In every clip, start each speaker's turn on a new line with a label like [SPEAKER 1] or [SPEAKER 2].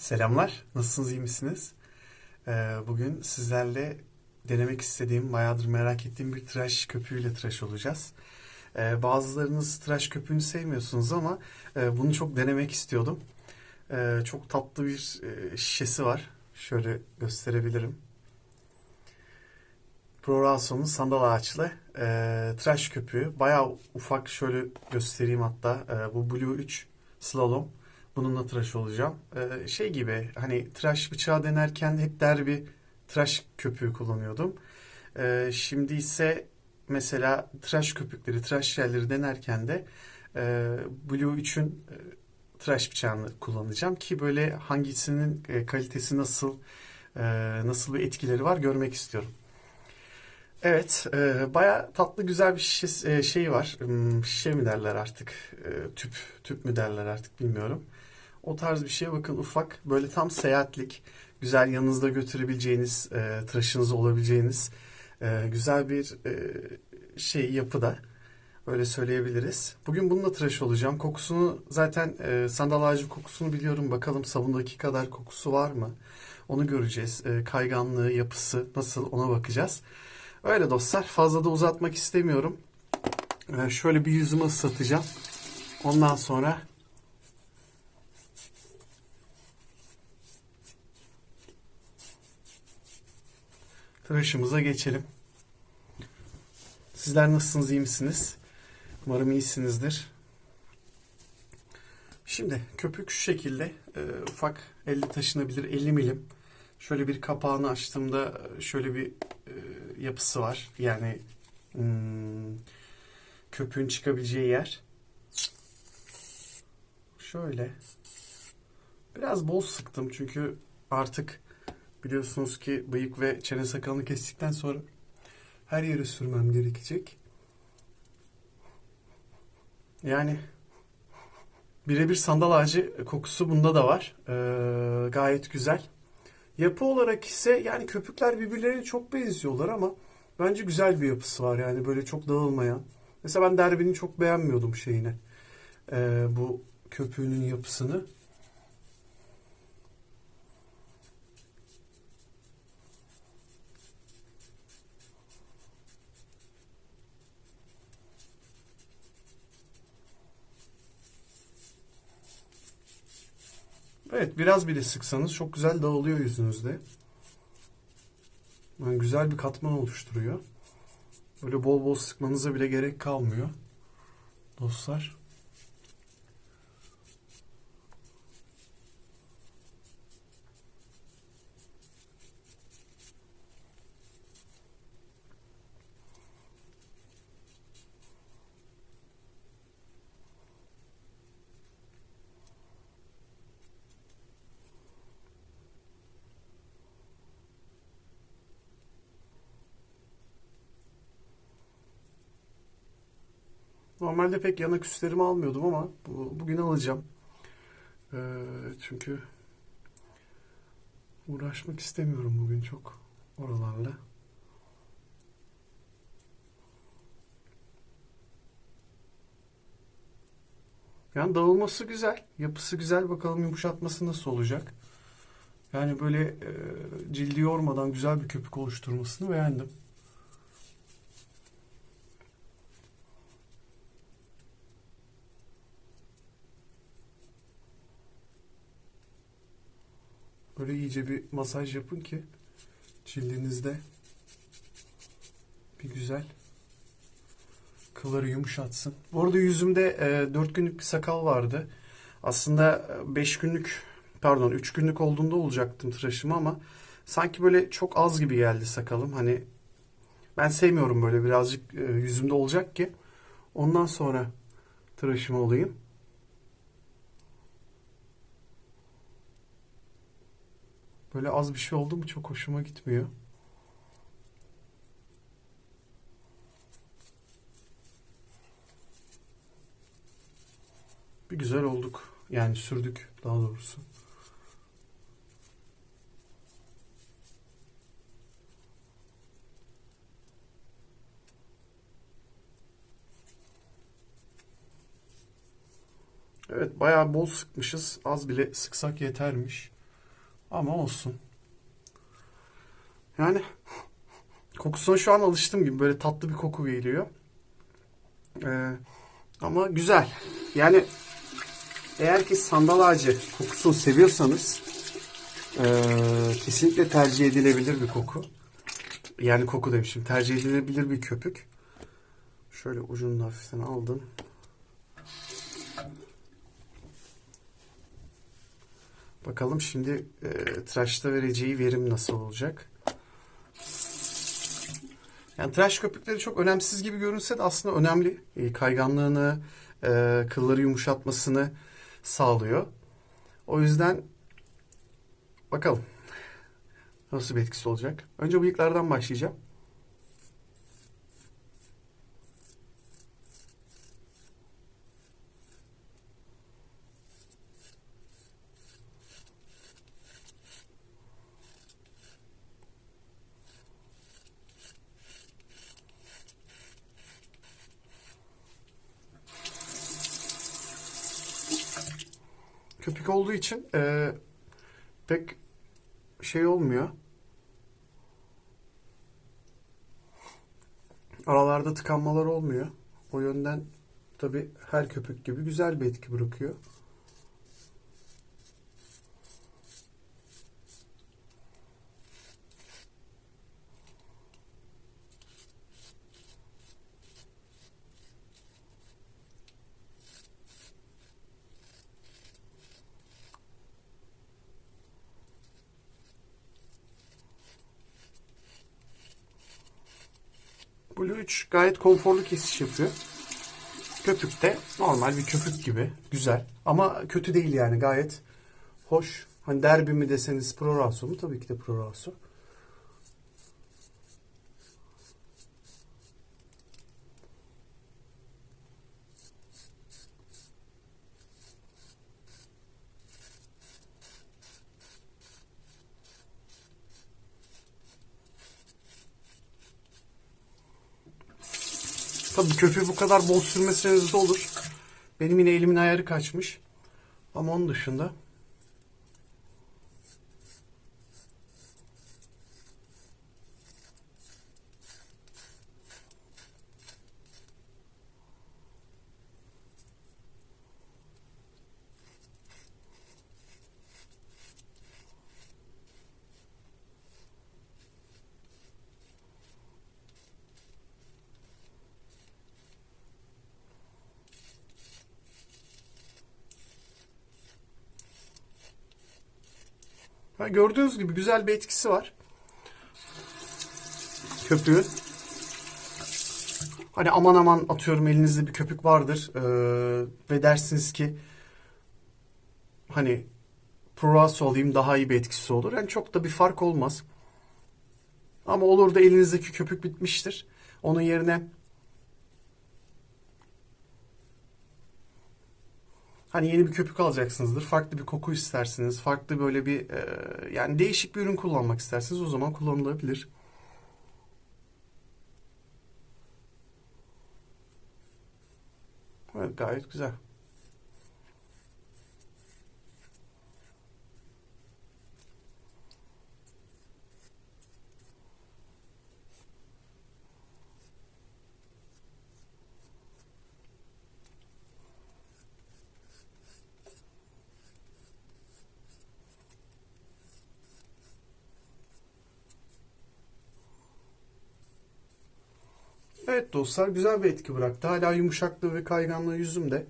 [SPEAKER 1] Selamlar, nasılsınız, iyi misiniz? Ee, bugün sizlerle denemek istediğim, bayağıdır merak ettiğim bir tıraş köpüğüyle tıraş olacağız. Ee, bazılarınız tıraş köpüğünü sevmiyorsunuz ama e, bunu çok denemek istiyordum. Ee, çok tatlı bir e, şişesi var. Şöyle gösterebilirim. Proraso'nun sandal ağaçlı e, tıraş köpüğü. Bayağı ufak şöyle göstereyim hatta. E, bu Blue 3 Slalom. Bununla tıraş olacağım. Ee, şey gibi hani tıraş bıçağı denerken hep derbi tıraş köpüğü kullanıyordum. Ee, şimdi ise mesela tıraş köpükleri, tıraş jelleri denerken de e, Blue 3'ün e, tıraş bıçağını kullanacağım ki böyle hangisinin e, kalitesi nasıl, e, nasıl bir etkileri var görmek istiyorum. Evet, e, baya tatlı güzel bir şişe, e, şey var. Hmm, Şişe mi derler artık, e, tüp, tüp mü derler artık bilmiyorum. O tarz bir şey bakın ufak böyle tam seyahatlik güzel yanınızda götürebileceğiniz e, tıraşınız olabileceğiniz e, güzel bir e, şey yapıda öyle söyleyebiliriz. Bugün bununla tıraş olacağım. Kokusunu zaten e, sandal ağacı kokusunu biliyorum. Bakalım sabundaki kadar kokusu var mı? Onu göreceğiz. E, kayganlığı, yapısı nasıl ona bakacağız. Öyle dostlar fazla da uzatmak istemiyorum. E, şöyle bir yüzümü ıslatacağım. Ondan sonra tıraşımıza geçelim. Sizler nasılsınız, iyi misiniz? Umarım iyisinizdir. Şimdi köpük şu şekilde e, ufak elle taşınabilir 50 milim. Şöyle bir kapağını açtığımda şöyle bir e, yapısı var. Yani hmm, köpüğün çıkabileceği yer. Şöyle. Biraz bol sıktım çünkü artık biliyorsunuz ki bıyık ve çene sakalını kestikten sonra her yere sürmem gerekecek. Yani birebir sandal ağacı kokusu bunda da var. Ee, gayet güzel. Yapı olarak ise yani köpükler birbirlerine çok benziyorlar ama bence güzel bir yapısı var yani böyle çok dağılmayan. Mesela ben derbinin çok beğenmiyordum şeyini. Ee, bu köpüğünün yapısını. Evet biraz bile sıksanız çok güzel dağılıyor yüzünüzde. Yani güzel bir katman oluşturuyor. Böyle bol bol sıkmanıza bile gerek kalmıyor. Dostlar. Normalde pek yanak üstlerimi almıyordum ama bu, bugün alacağım. Ee, çünkü uğraşmak istemiyorum bugün çok oralarla. Yani dağılması güzel, yapısı güzel. Bakalım yumuşatması nasıl olacak. Yani böyle e, cildi yormadan güzel bir köpük oluşturmasını beğendim. Böyle iyice bir masaj yapın ki cildinizde bir güzel kılları yumuşatsın. Bu arada yüzümde e, 4 günlük bir sakal vardı. Aslında 5 günlük pardon 3 günlük olduğunda olacaktım tıraşımı ama sanki böyle çok az gibi geldi sakalım. Hani ben sevmiyorum böyle birazcık e, yüzümde olacak ki ondan sonra tıraşımı olayım. Böyle az bir şey oldu mu çok hoşuma gitmiyor. Bir güzel olduk. Yani sürdük daha doğrusu. Evet bayağı bol sıkmışız. Az bile sıksak yetermiş. Ama olsun. Yani kokusuna şu an alıştım gibi. Böyle tatlı bir koku geliyor. Ee, ama güzel. Yani eğer ki sandal ağacı kokusunu seviyorsanız ee, kesinlikle tercih edilebilir bir koku. Yani koku demişim. Tercih edilebilir bir köpük. Şöyle ucunu hafiften aldım. Bakalım şimdi e, tıraşta vereceği verim nasıl olacak. Yani tıraş köpükleri çok önemsiz gibi görünse de aslında önemli. E, kayganlığını, e, kılları yumuşatmasını sağlıyor. O yüzden bakalım nasıl bir etkisi olacak. Önce bıyıklardan başlayacağım. Olduğu için e, pek şey olmuyor. Aralarda tıkanmalar olmuyor. O yönden tabi her köpük gibi güzel bir etki bırakıyor. Blue 3 gayet konforlu kesiş yapıyor. Köpük de normal bir köpük gibi. Güzel. Ama kötü değil yani gayet hoş. Hani derbi mi deseniz Pro Raso mu? Tabii ki de Pro Raso. Tabii köpüğü bu kadar bol sürmeseniz de olur. Benim yine elimin ayarı kaçmış. Ama onun dışında Gördüğünüz gibi güzel bir etkisi var. Köpüğün. Hani aman aman atıyorum elinizde bir köpük vardır ee, ve dersiniz ki hani Pro olayım daha iyi bir etkisi olur. Yani çok da bir fark olmaz. Ama olur da elinizdeki köpük bitmiştir. Onun yerine Hani yeni bir köpük alacaksınızdır. Farklı bir koku istersiniz. Farklı böyle bir e, yani değişik bir ürün kullanmak istersiniz. O zaman kullanılabilir. Evet, gayet güzel. Evet dostlar güzel bir etki bıraktı. Hala yumuşaklığı ve kayganlığı yüzümde.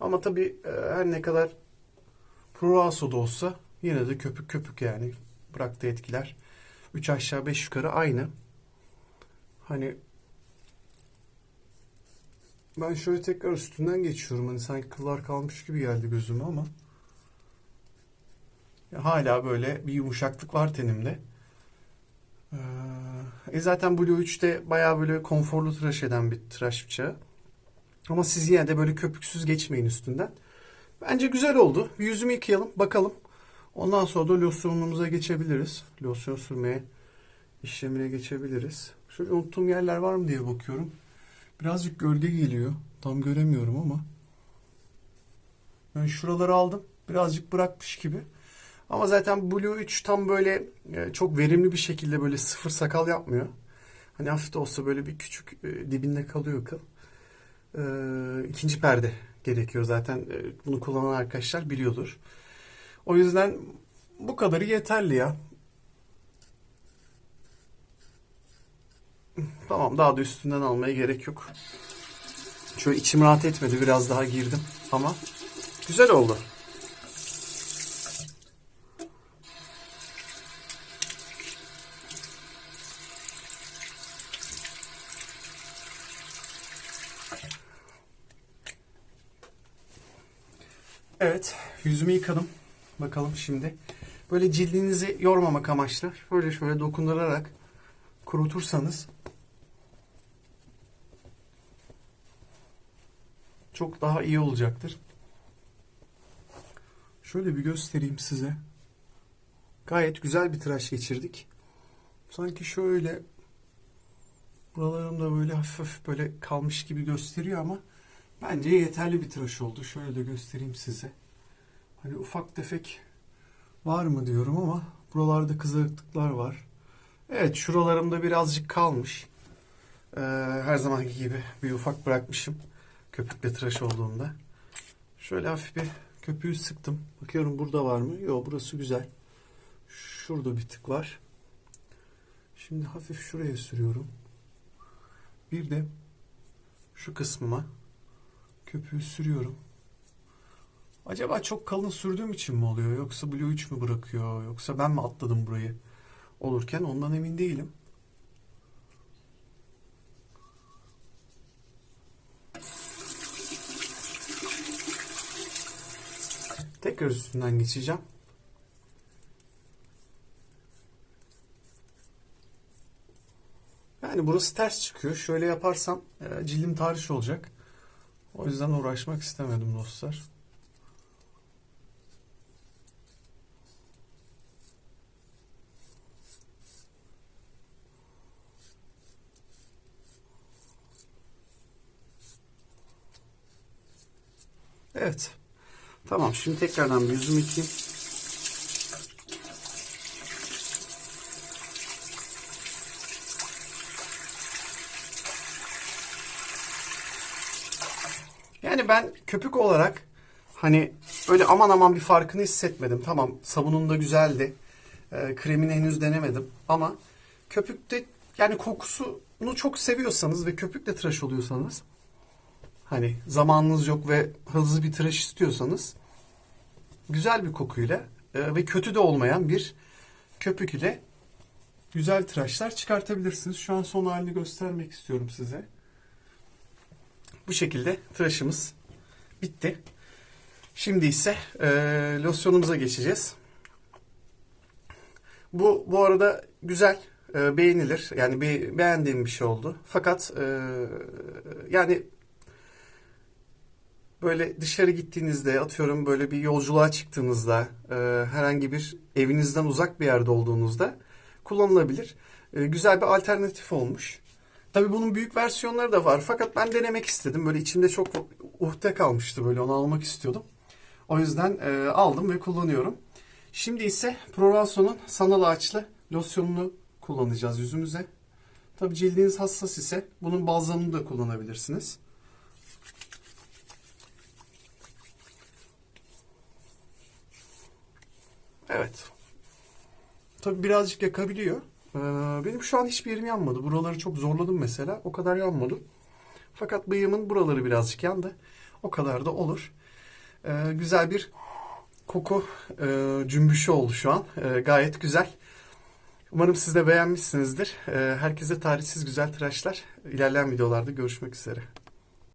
[SPEAKER 1] Ama tabii e, her ne kadar Proaso da olsa yine de köpük köpük yani bıraktığı etkiler. 3 aşağı 5 yukarı aynı. Hani ben şöyle tekrar üstünden geçiyorum. Hani sanki kıllar kalmış gibi geldi gözüme ama hala böyle bir yumuşaklık var tenimde. Ee, e zaten Blue 3'te bayağı böyle konforlu tıraş eden bir tıraş bıçağı. Ama siz yine de böyle köpüksüz geçmeyin üstünden. Bence güzel oldu. Yüzümü yıkayalım bakalım. Ondan sonra da losyonumuza geçebiliriz. Losyon sürmeye işlemine geçebiliriz. Şöyle unuttuğum yerler var mı diye bakıyorum. Birazcık gölge geliyor. Tam göremiyorum ama. Ben şuraları aldım. Birazcık bırakmış gibi. Ama zaten Blue 3 tam böyle e, çok verimli bir şekilde böyle sıfır sakal yapmıyor. Hani hafif de olsa böyle bir küçük e, dibinde kalıyor kıl. E, ikinci perde gerekiyor zaten. Bunu kullanan arkadaşlar biliyordur. O yüzden bu kadarı yeterli ya. Tamam daha da üstünden almaya gerek yok. Şöyle içim rahat etmedi biraz daha girdim ama güzel oldu. Evet, yüzümü yıkadım. Bakalım şimdi. Böyle cildinizi yormamak amaçlı şöyle şöyle dokundurarak kurutursanız çok daha iyi olacaktır. Şöyle bir göstereyim size. Gayet güzel bir tıraş geçirdik. Sanki şöyle buralarımda böyle hafif hafif böyle kalmış gibi gösteriyor ama bence yeterli bir tıraş oldu. Şöyle de göstereyim size. Hani ufak tefek var mı diyorum ama buralarda kızarıklıklar var. Evet şuralarımda birazcık kalmış. Ee, her zamanki gibi bir ufak bırakmışım. Köpükle tıraş olduğunda. Şöyle hafif bir köpüğü sıktım. Bakıyorum burada var mı? Yok burası güzel. Şurada bir tık var. Şimdi hafif şuraya sürüyorum. Bir de şu kısmıma köpüğü sürüyorum. Acaba çok kalın sürdüğüm için mi oluyor? Yoksa Blue 3 mü bırakıyor? Yoksa ben mi atladım burayı? Olurken ondan emin değilim. Tekrar üstünden geçeceğim. Yani burası ters çıkıyor. Şöyle yaparsam e, cildim tahriş olacak. O yüzden uğraşmak istemedim dostlar. Evet. Tamam şimdi tekrardan bir yüzümü yıkayayım. Yani ben köpük olarak hani öyle aman aman bir farkını hissetmedim. Tamam sabunun da güzeldi. E, kremini henüz denemedim. Ama köpükte yani kokusunu çok seviyorsanız ve köpükle tıraş oluyorsanız hani zamanınız yok ve hızlı bir tıraş istiyorsanız güzel bir kokuyla e, ve kötü de olmayan bir köpük ile güzel tıraşlar çıkartabilirsiniz. Şu an son halini göstermek istiyorum size. Bu şekilde tıraşımız bitti. Şimdi ise e, losyonumuza geçeceğiz. Bu bu arada güzel, e, beğenilir. Yani be, beğendiğim bir şey oldu. Fakat e, yani böyle dışarı gittiğinizde atıyorum böyle bir yolculuğa çıktığınızda e, herhangi bir evinizden uzak bir yerde olduğunuzda kullanılabilir. E, güzel bir alternatif olmuş. Tabii bunun büyük versiyonları da var. Fakat ben denemek istedim. Böyle içimde çok uhde kalmıştı. Böyle onu almak istiyordum. O yüzden e, aldım ve kullanıyorum. Şimdi ise Proranso'nun sanal ağaçlı losyonunu kullanacağız yüzümüze. Tabii cildiniz hassas ise bunun balzamını da kullanabilirsiniz. Evet. Tabii birazcık yakabiliyor. Ee, benim şu an hiçbir yerim yanmadı. Buraları çok zorladım mesela. O kadar yanmadı. Fakat bıyığımın buraları birazcık yandı. O kadar da olur. Ee, güzel bir koku e, cümbüşü oldu şu an. E, gayet güzel. Umarım siz de beğenmişsinizdir. E, herkese tarihsiz güzel tıraşlar. İlerleyen videolarda görüşmek üzere.